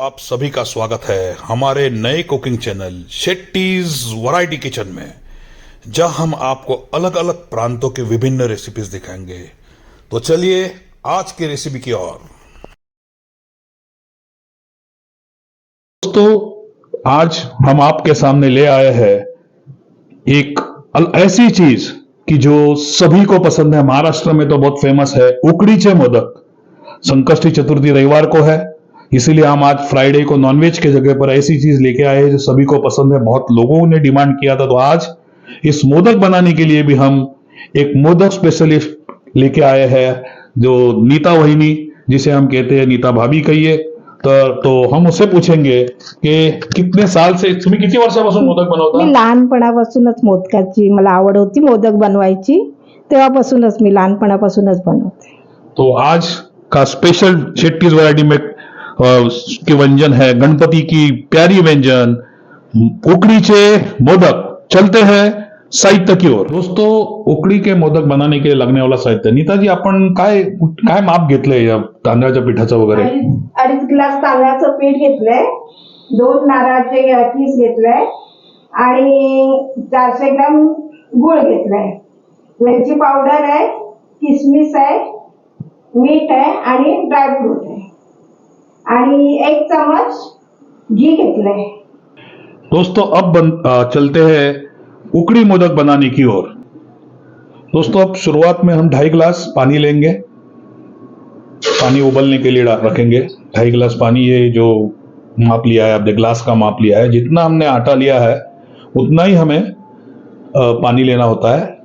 आप सभी का स्वागत है हमारे नए cooking channel Shetty's variety kitchen में, जहाँ हम आपको अलग अलग प्रांतों के विभिन्न रेसिपीज़ दिखाएँगे। तो चलिए आज की रेसिपी की ओर। दोस्तों, आज हम आपके सामने ले आए हैं एक ऐसी चीज़ कि जो सभी को पसंद है। महाराष्ट्र में तो बहुत फ़ेमस है उकड़ीचे मोदक। संकष्टी चतुर्थी रविवार को है। इसीलिए हम आज फ्राइडे को नॉनवेज के जगह पर ऐसी चीज़ लेके आए जो सभी को पसंद है बहुत लोगों ने डिमांड किया था। तो आज इस मोदक बनाने के लिए भी हम एक मोदक स्पेशलिस्ट लेके आए हैं जो नीता वहिनी जिसे हम कहते हैं नीता भाभी कहिए। तर तो हम उससे पूछेंगे कि कितने साल से तुम्ही किती वर्षापासून मोदक मी बनवता लहानपणापासूनच मोदकाची मला आवड होती मोदक बनवायची तेव्हापासूनच मी लहानपणापासूनच बनवते. तो आज का स्पेशल शेट्टीज वैरायटी में के व्यंजन है गणपति की प्यारी व्यंजन उकड़ीचे मोदक चलते हैं साहित्य की ओर। दोस्तों उकडी के मोदक बनाने के लिए लगने वाला साहित्य। नीताजी आपण काय काय माप घेतलंय या तांदळाच्या पिठाचं वगैरे? अडीच अडीच ग्लास तांदळाचं पीठ घेतलंय दोन नारळाचे किस घेतलंय आणि चारशे ग्राम गुळ घेतलाय. वेलची पावडर आहे किसमिस आहे मीठ आहे आणि ड्रायफ्रूट आहे. एक घी दोस्तों अब बन, अ, चलते हैं उकड़ी मोदक बनाने की ओर. दोस्तों अब शुरुआत में हम ढाई गिलास पानी लेंगे। पानी उबलने के लिए रखेंगे। ढाई गिलास पानी ये जो माप लिया है आपने ग्लास का माप लिया है जितना हमने आटा लिया है उतना ही हमें पानी लेना होता है।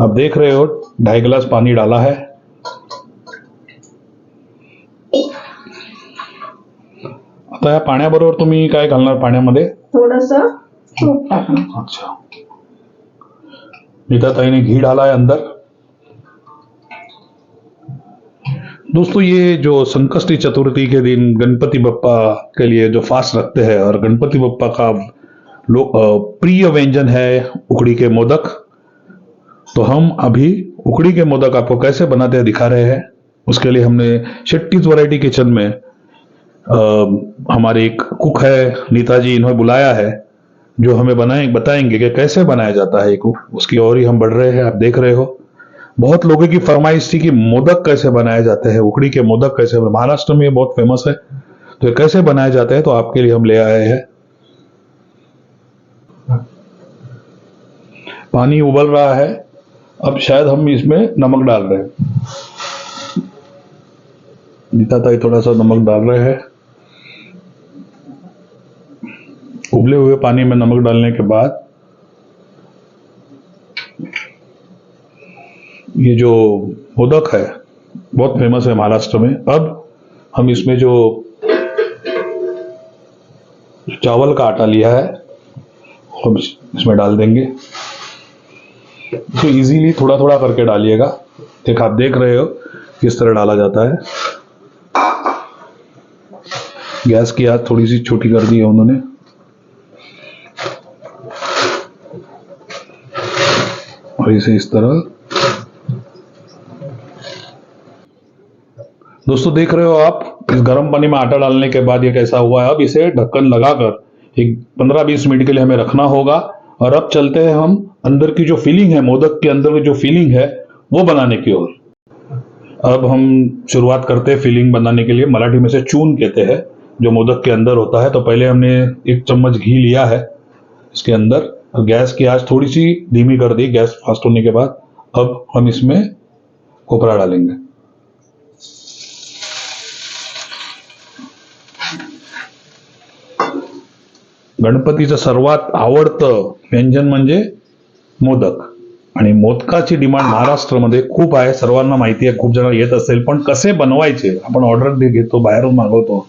आप देख रहे हो ढाई गिलास पानी डाला है। आता या पाण्याबरोबर तुम्ही काय घालणार पाण्यामध्ये? थोडस तूप टाकणार. अच्छा. नीताताई घी डाला है अंदर. दोस्तों ये जो संकष्टी चतुर्थी के दिन गणपति बप्पा के लिए जो फास्ट रखते हैं और गणपति बप्पा का प्रिय व्यंजन है उकड़ी के मोदक। तो हम अभी उकड़ी के मोदक आपको कैसे बनाते हैं दिखा रहे हैं। उसके लिए हमने शेट्टीज वैरायटी किचन में अ, हमारे एक कुक है नीताजी इन्होंने बुलाया है जो हमें बनाए बताएँगे कि कैसे बनाया जाता है कुक। उसकी ओर ही हम बढ़ रहे हैं आप देख रहे हो। बहुत लोगों की फरमाइश थी कि मोदक कैसे बनाए जाते हैं उकड़ी के मोदक कैसे महाराष्ट्र में ये बहुत फ़ेमस है। तो ये कैसे बनाए जाते हैं तो आपके लिए हम ले आए हैं। पानी उबल रहा है अब शायद हम इसमें नमक डाल रहे हैं। नीता ताई थोड़ा सा नमक डाल रहे हैं। उबले हुए पानी में नमक डालने के बाद ये जो मोदक है, बहुत फ़ेमस है महाराष्ट्र में। अब हम इसमें जो चावल का आटा लिया है, हम इसमें डाल देंगे। इसे इजीली थोड़ा थोड़ा करके डालिएगा। एक आप देख रहे हो किस तरह डाला जाता है। गैस की आग थोड़ी सी छोटी कर दी है उन्होंने। और इसे इस तरह। दोस्तों, देख रहे हो आप, इस गर्म पानी में आटा डालने के बाद ये कैसा हुआ है? अब इसे ढक्कन लगाकर एक 15-20 मिनट के लिए हमें रखना होगा। और अब चलते हैं हम अंदर की जो फीलिंग है, मोदक के अंदर की जो फीलिंग है, वो बनाने की ओर। अब हम शुरुआत करते हैं फीलिंग बनाने के लिए। मराठी में से चून कहते हैं, जो मोदक के अंदर होता है। तो पहले हमने एक चम्मच घी लिया है इसके अंदर। गैस की आंच थोड़ी सी धीमी कर दी गैस फास्ट होने के बाद। अब हम इसमें कोपरा डालेंगे। गणपतीचं सर्वात आवडतं व्यंजन म्हणजे मोदक. आणि मोदकाची डिमांड महाराष्ट्रामध्ये खूप आहे. सर्वांना माहिती आहे खूप जण येत असेल पण कसे बनवायचे? आपण ऑर्डर घेतो बाहेरून मागवतो.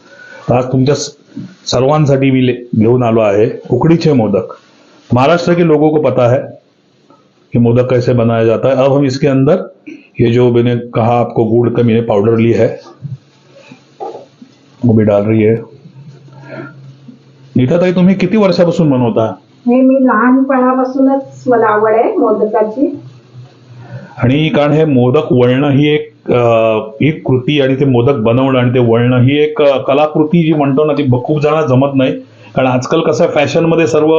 आज तुमच्या सर्वांसाठी मी घेऊन आलो आहे उकडीचे मोदक. महाराष्ट्र के लोगों को पता है कि मोदक कैसे बनाया जाता है। अब हम इसके अंदर ये जो मैंने कहा आपको गुड़ का मैंने पाउडर लिया है वो भी डाल रही है। नीता ताई तुम्ही किती वर्षापासून बनवता हे? मी लहानपणापासूनच मला आवड आहे मोदकाची. आणि कारण हे मोदक वळणं ही एक एक कृती आणि ते मोदक बनवणं आणि ते वळणं ही एक कलाकृती जी म्हणतो ना ती खूप जणांना जमत नाही. कारण आजकाल कसं फॅशनमध्ये सर्व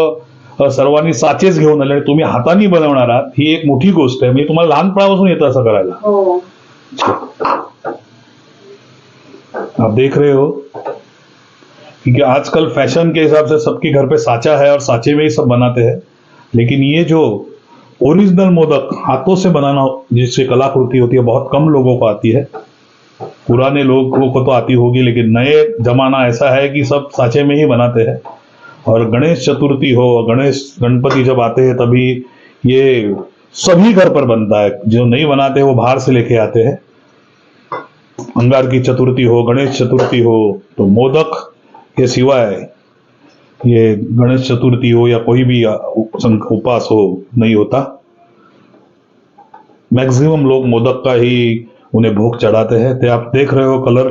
सर्वांनी साचेच घेऊन आले आणि तुम्ही हाताने बनवणार आहात ही एक मोठी गोष्ट आहे. म्हणजे तुम्हाला लहानपणापासून येतं असं करायला. आप देख रहे हो? क्योंकि आजकल फ़ैशन के हिसाब से सबके घर पे साचा है और साचे में ही सब बनाते हैं। लेकिन ये जो ओरिजिनल मोदक हाथों से बनाना जिससे कलाकृति होती है बहुत कम लोगों को आती है। पुराने लोगों को तो आती होगी लेकिन नए जमाना ऐसा है कि सब साचे में ही बनाते हैं। और गणेश चतुर्थी हो, गणेश, गणपति जब आते हैं, तभी ये सभी घर पर बनता है। जो नहीं बनाते, वो बाहर से लेके आते हैं। अंगार की चतुर्थी हो, गणेश चतुर्थी हो तो मोदक के सिवाय ये गणेश चतुर्थी हो या कोई भी उपास हो, नहीं होता। मैक्सिमम लोग मोदक का ही उन्हें भोग चढ़ाते हैं। तो आप देख रहे हो कलर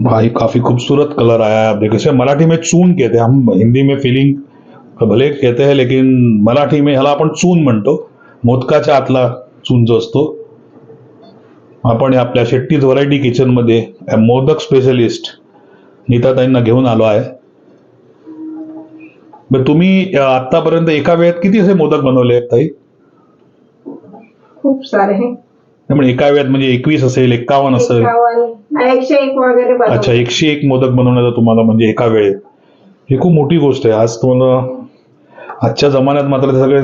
भाई काफी खूबसूरत कलर आया है आप देखो इसे मराठी में चून कहते हैं। हम हिंदी में फिलिंग भले कहते हैं लेकिन मराठी में ह्याला आपण चून म्हणतो। मोदकाच्या आतला चून जो असतो आपण आपल्या शेट्टीज व्हरायटी किचनमध्ये मोदक स्पेशलिस्ट नीताताईंना घेऊन आलो आहे. तुम्ही आतापर्यंत एका वेळेत किती असे मोदक बनवले आहेत ताई? खूप सारे. त्यामुळे एका वेळेत म्हणजे एकवीस असेल एक्कावन्न असेल. एकावन्न. एकशे एक वगैरे अच्छा एकशे एक मोदक बनवण्याचा तुम्हाला म्हणजे एका वेळेत. ही खूप मोठी गोष्ट आहे. आज तुम्हाला आजच्या जमान्यात मात्र ते सगळे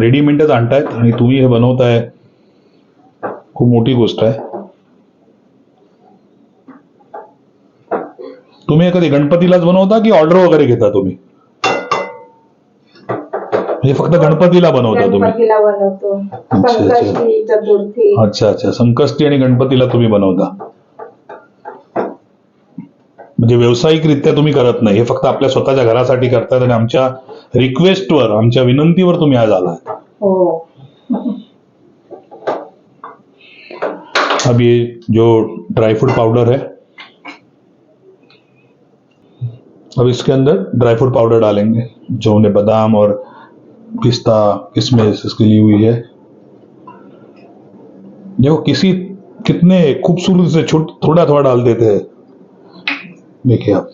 रेडीमेडच आणतायत आणि तुम्ही हे बनवताय. खूप मोठी गोष्ट आहे. तुम्ही एखादी गणपतीलाच बनवता की ऑर्डर वगैरे घेता तुम्ही? म्हणजे फक्त गणपतीला बनवता तुम्ही? गणपतीला बनवतो. अच्छा. संकष्टी चतुर्थी. अच्छा अच्छा. संकष्टी आणि गणपतीला तुम्ही बनवता. म्हणजे व्यावसायिकरित्या तुम्ही करत नाही. हे फक्त आपल्या स्वतःच्या घरासाठी करतात आणि आमच्या रिक्वेस्टवर आमच्या विनंतीवर तुम्ही आज आलात हो. अब ये जो ड्राई फ्रूट पाउडर है अब इसके अंदर ड्राई फ्रूट पाउडर डालेंगे जो उन्हें बादाम और पिस्ता किशमिश इसकी ली हुई है। देखो, किसी कितने खूबसूरत से छोट, थोड़ा थोड़ा डाल देते हैं। देखिए आप।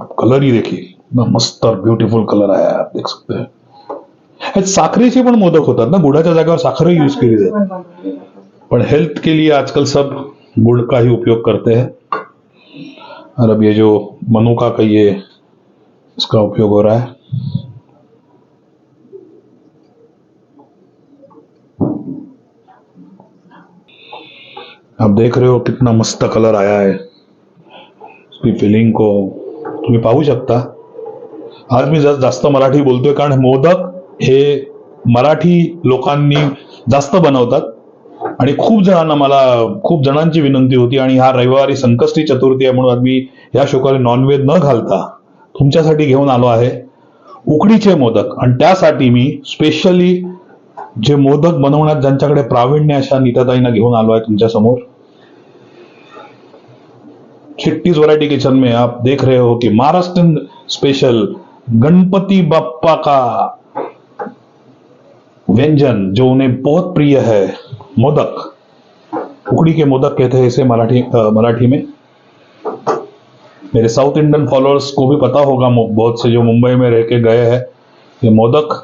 आप कलर ही देखिए, इतना मस्त और ब्यूटीफुल कलर आया है, आप देख सकते हैं। साखरेचे पण मोदक होतात ना, गुडाच्या जागेवर साखर यूज़ केली जाते. पर हेल्थ के लिए आजकल सब गुड़ का ही उपयोग करते हैं। और अब ये जो मनुका का ये इसका उपयोग हो रहा है। आप देख रहे हो कितना मस्त कलर आया है। उसकी फिलिंग को तुम्ही पाहू शकता। आज मी जास्त मराठी बोलतोय, कारण मोदक हे मराठी लोकांनी जास्त बनवतात। आणि खूप जणांना मला खूप जणांची विनंती होती आणि हा रविवारी संकष्टी चतुर्थी आहे म्हणून आज मी या शोकाला नॉनव्हेज न घालता तुमच्यासाठी घेऊन आलो आहे. उकडीचे मोदक आणि त्यासाठी मी स्पेशली जे मोदक बनवण्यात ज्यांच्याकडे प्रावीण्य अशा नीताताईंना घेऊन आलो आहे तुमच्यासमोर. छिट्टीज वैरायटी किचन में आप देख रहे हो कि महाराष्ट्र स्पेशल गणपति बाप्पा का व्यंजन जो उन्हें बहुत प्रिय है। मोदक, उकड़ी के मोदक कहते हैं इसे मराठी मराठी में। मेरे साउथ इंडियन फॉलोअर्स को भी पता होगा बहुत से जो मुंबई में रह के गए हैं, ये मोदक।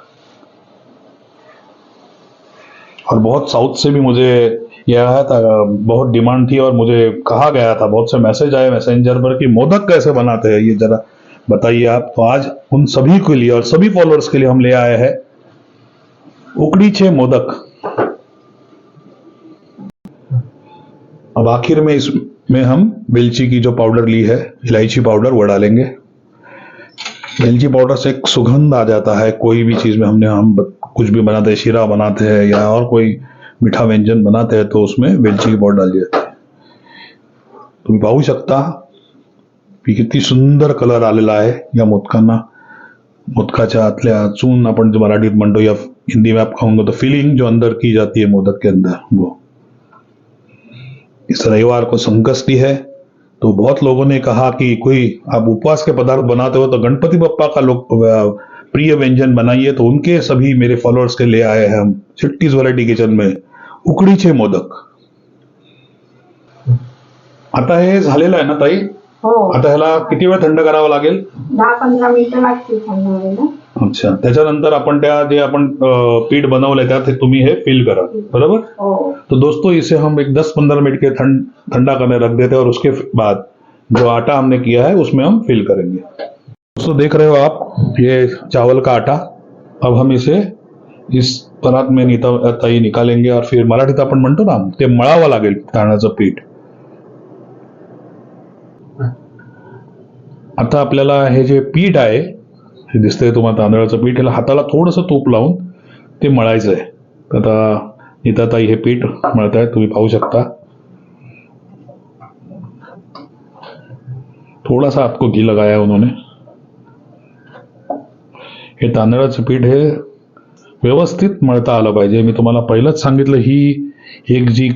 और बहुत साउथ से भी मुझे यह आया था, बहुत डिमांड थी और मुझे कहा गया था, बहुत से मैसेज आए मैसेंजर पर कि मोदक कैसे बनाते हैं, ये जरा बताइए आप। तो आज उन सभी के लिए और सभी फॉलोअर्स के लिए हम ले आए हैं, उकड़ी छे मोदक। अब आखिर में इसमें हम बेलची की जो पाउडर ली है, इलायची पाउडर, वो डालेंगे। इलायची पाउडर से एक सुगंध आ जाता है, कोई भी चीज़ में हमने, हम कुछ भी बनाते हैं, शीरा बनाते हैं या और कोई मीठा व्यंजन बनाते हैं तो उसमें वेलची की पाउडर डाली जाती है तुम्ही पाहू शकता की किती सुंदर कलर आलेला आहे या मोदकांना। मोदकाच्या आतल्या चून आपण जो मराठीत म्हणतो या हिंदी में आप कहूँगा तो फीलिंग जो अंदर की जाती है मोदक के अंदर, वो। इस रविवार को संकष्टी है। तो बहुत लोगों ने कहा कि कोई आप उपवास के पदार्थ बनाते हो तो गणपति बप्पा का लोग प्रिय व्यंजन बनाइए तो उनके सभी मेरे फॉलोअर्स के ले आए हैं हम चिट्टीज व्हरायटी किचन में उकडी छे मोदक। आता हे झालेलं आहे ना ताई? हो। आता ह्याला किती वेळ थंड करावं लागेल? दहा पंधरा मिनिटं लागतील थंड व्हायला अच्छा. त्याच्यानंतर आपण त्या जे आपण पीठ बनवलंय त्यात तुम्ही हे फिल करा. बरोबर? हो. तो दोस्तों इसे हम एक 10-15 मिनट के ठंड ठंडा करने रख देते हैं और उसके बाद जो आटा हमने किया है उसमें हम फिल करेंगे। दोस्तों देख रहे हो आप ये चावल का आटा। अब हम इसे इस परात में निता ताई निकालेंगे और फिर मराठीत आपण म्हणतो ना ते मळावं लागेल तांदळाचं पीठ। आता आपल्याला हे जे पीठ आहे हे दिसतंय तुम्हाला तांदळाचं पीठ. ह्याला हाताला थोडंसं तूप लावून ते मळायचं आहे तर आता नीताताई हे पीठ मळतायत तुम्ही पाहू शकता. थोड़ा सा आपको घी लगाया उन्होंने. हे तांदळाचं पीठ हे व्यवस्थित मळता आलं पाहिजे. मी तुम्हाला पहिलंच सांगितलं ही एक जी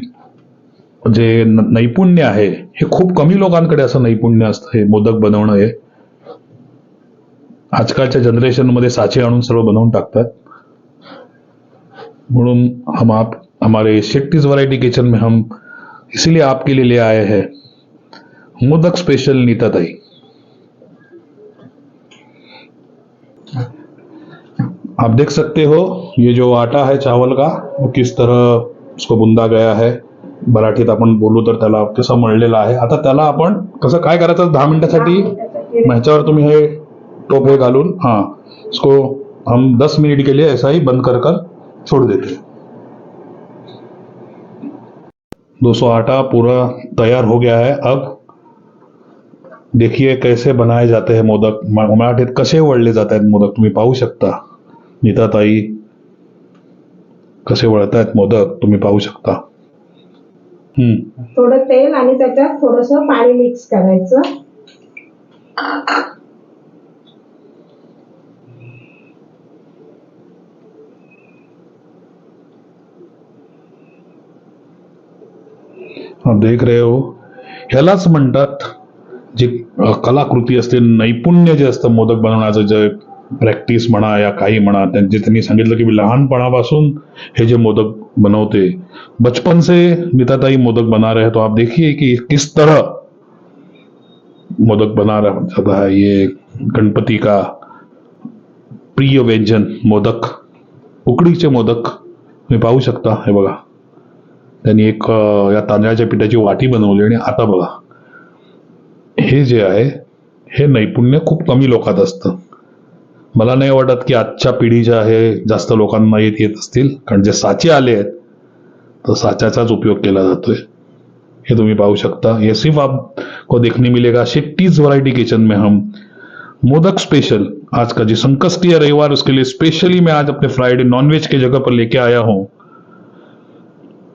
जे नैपुण्य आहे हे खूप कमी लोकांकडे असं नैपुण्य असतं हे मोदक बनवणं हे. आजकालच्या जनरेशनमध्ये साचे आणून सर्व बनवून टाकतात. म्हणून हम आप हमारे शेट्टीज वैरायटी किचन में हम इसीलिए आपके लिए ले आए हैं. मोदक स्पेशल नीता ताई. आप देख सकते हो ये जो आटा है चावल का वो किस तरह उसको बुंदा गया है. मराठीत आपण बोलू तर त्याला कसं मळलेलं आहे. आता त्याला आपण कसं काय करायचं? दहा मिनिटासाठी? ह्याच्यावर तुम्ही हे टोप हे घालून हाँ इसको हम 10 मिनट के लिए ऐसा ही बंद कर कर छोड़ देते हैं। दोस्तों आटा पूरा तैयार हो गया है। अब देखिए कैसे बनाए जाते हैं मोदक। म- मराठीत कसे वळले जात आहेत मोदक, तुम्ही पाहू शकता? नीताताई कसे वळतायत मोदक, तुम्ही पाहू शकता? हम्म। थोडं तेल थोडस पाणी मिक्स करायचं. देख रहे हो। ह्यालाच म्हणतात जी कलाकृती असते, नैपुण्य जे असतं, मोदक बनवण्याचं जे प्रॅक्टिस म्हणा या काही म्हणा त्यांचे त्यांनी सांगितलं की मी लहानपणापासून हे जे मोदक बनवते. बचपन से निताताई मोदक बना रहे तो आप देखिए कि किस तरह मोदक बना रहा, जाता है ये गणपति का प्रिय व्यंजन, मोदक। उकडीचे मोदक तुम्ही पाहू शकता हे बघा त्यांनी एक या तांदळाच्या पिठाची वाटी बनवली आणि आता बघा, हे जे आहे, हे नैपुण्य खूप कमी लोकात असतं. मला नाही वाटत की आजच्या पिढीच्या हे जास्त लोकांना येत येत असतील. कारण जे साचे आले आहेत, तर साच्याचाच उपयोग केला जातोय. ये तुम्हें पाहू सकता ये सिर्फ़ आपको देखने मिलेगा शेट्टीज वैरायटी किचन में हम मोदक स्पेशल आज का जो संकष्टी है रविवार, उसके लिए स्पेशली मैं आज अपने फ्राइडे नॉनवेज के जगह पर लेके आया हूँ.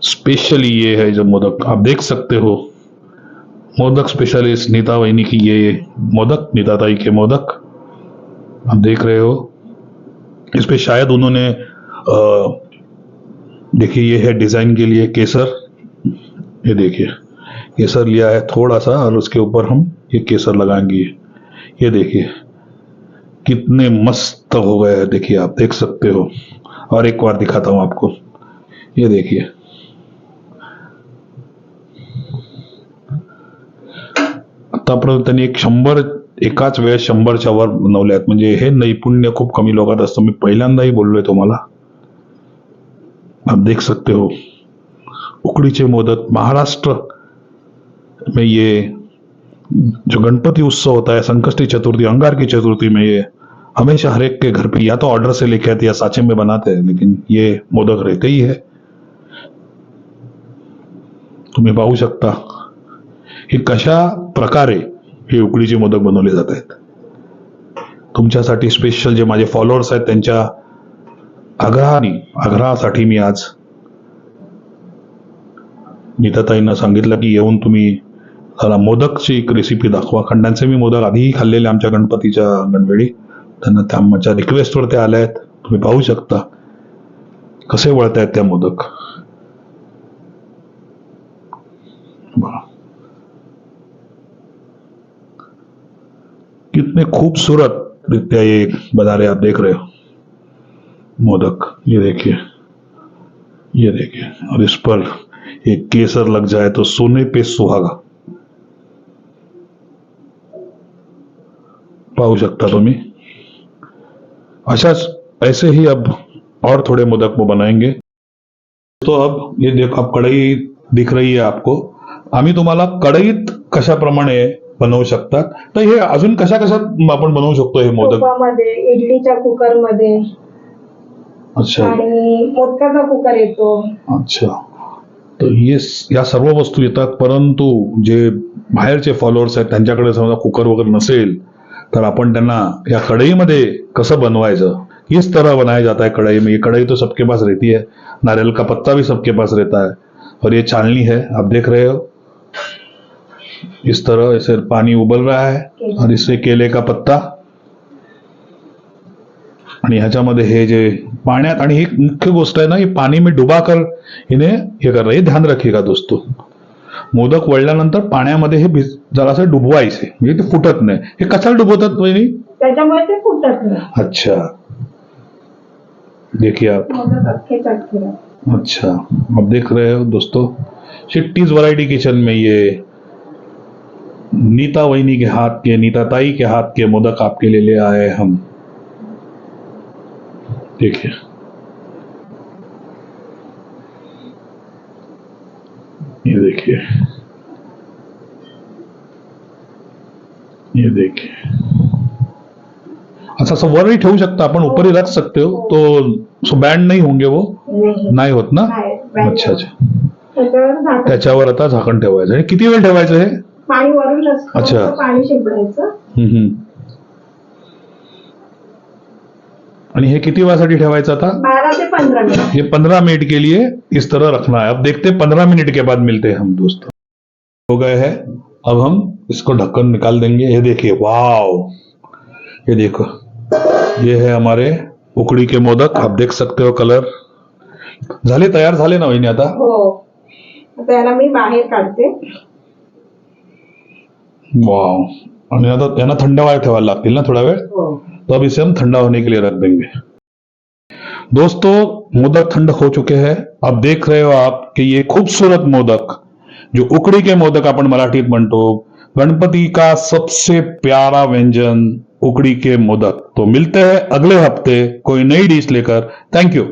स्पेशली ये है जो मोदक। आप देख सकते हो। मोदक स्पेशलिस्ट नीता वहीनी की ये मोदक, नीता ताई के मोदक। आप देख रहे हो। इस पे शायद उन्होंने देखिए ये है डिज़ाइन के लिए केसर। ये देखिए, केसर लिया है थोड़ा सा और उसके ऊपर हम ये केसर लगाएँगे। ये देखिए, कितने मस्त हो गए हैं। देखिए, आप देख सकते हो। और एक बार दिखाता हूँ आपको। ये देखिए। आतापर्यंत त्यांनी एक शंभर, एकाच वेळेस शंभरच्या वर बनवले आहेत. म्हणजे हे नैपुण्य खूप कमी लोकात असतं. मी पहिल्यांदाही बोललोय तुम्हाला. आप देख सकते हो. उकड़ी मोदक, महाराष्ट्र में ये जो गणपति उत्सव होता है, संकष्टी चतुर्थी अंगार की चतुर्थी में ये हमेशा हर एक के घर पे या तो ऑर्डर से लेके आते या साचे में बनाते हैं, लेकिन ये मोदक रहते ही है। तुम्हें पाहू शकता। हे कशा प्रकारे हे उकडीचे मोदक बनवले जात आहेत? तुमच्यासाठी स्पेशल जे माझे फॉलोअर्स आहेत त्यांच्या आग्रहाने आग्रहासाठी मी आज नीताताईंना सांगितलं की येऊन तुम्ही मला मोदकची एक रेसिपी दाखवा. खंडांचे मी मोदक आधीही खाल्लेले आमच्या गणपतीच्या गणवेळी. त्यांना त्या माझ्या रिक्वेस्टवर ते आल्या आहेत. तुम्ही पाहू शकता कसे वळतायत त्या मोदक. बरं. कितने खूबसूरत रित्या ये बना रहे आप देख रहे हो। मोदक, ये देखिए ये देखिए, और इस पर एक केसर लग जाए तो सोने पे सुहागा। पाहू शकता तुम्ही। अशाच ऐसे ही अब और थोड़े मोदक वो बनाएँगे। तो अब ये देखो, अब कढई दिख रही है आपको। आम्ही तुम्हाला कढईत कशाप्रमाणे बनवू शकतात. तर हे अजून कशा कशात आपण बनवू शकतो हे मोदक? तुपामध्ये इडलीच्या कुकरमध्ये अच्छा. आणि मोदकाचा कुकर येतो. अच्छा. तर ये या सर्व वस्तू येतात परंतु जे बाहेरचे फॉलोअर्स आहेत त्यांच्याकडे समजा कुकर वगैरे नसेल तर आपण त्यांना या कढ़ाईमध्ये कसं बनवायचं? इस तरह बनाया जाता है कढ़ाई. में ये कढ़ाई तो सबके पास रहती है. नारियल का पत्ता भी सबके पास रहता है. और ये छाननी है. आप देख रहे हो? इस तरह ऐसे पानी उबल रहा है और इससे केले का पत्ता। आणि ह्याच्यामध्ये हे जे पाण्यात आणि मुख्य गोष्ट आहे ना हे पाणी में डुबाकर हिने हे कर हे ध्यान रखिएगा दोस्तों। मोदक वळल्यानंतर पाण्यामध्ये हे भिज जरासं डुबवायचे म्हणजे ते फुटत नाही. हे कशाला डुबवतात वहिनी? त्याच्यामुळे ते फुटत नाही. अच्छा. देखिए आप. अच्छा. आप देख रहे हो दोस्तों शिट्टीज वैरायटी किचन में ये नीता वहिनी के हाथ के नीता ताई के हाथ के मोदक आपके लिए ले आए हम। देखिए। ये देखिए। ये देखिए। अच्छा असं वरही ठेवू शकता आपण ऊपर रख सकते हो तो सो बैंड नहीं होंगे वो? नाही। होत ना? अच्छा अच्छा। त्याच्यावर आता झाकण ठेवायचं. किती वेळ ठेवायचं हे? पाणी वरून असतं अच्छा. फक्त पाणी शिंपडायचं. हम्म, हम्म. आणि हे किती वेळासाठी ठेवायचं आता? बारा ते पंधरा मिनिट. ये पंद्रह मिनट के लिए इस तरह रखना है. अब देखते पंद्रह मिनट के बाद मिलते हैं हम दोस्तों. हो गए हैं. अब हम इसको ढक्कन निकाल देंगे. ये देखिए वाओ. ये देखो. ये है हमारे उकड़ी के मोदक. आप देख सकते हो कलर. झाले तयार झाले ना वहिनी आता? हो. आता याला मी बाहेर काढते. वाओ आणि आता यांना थंड व्हायला ठेवायला लागतील ना थोडा वेळ? तो अब इसे हम ठंडा होने के लिए रख देंगे। दोस्तों मोदक ठंड हो चुके हैं। अब देख रहे हो आप कि ये खूबसूरत मोदक जो उकड़ी के मोदक अपन मराठीत म्हणतो गणपति का सबसे प्यारा व्यंजन उकड़ी के मोदक। तो मिलते हैं अगले हफ़्ते कोई नई डिश लेकर। Thank you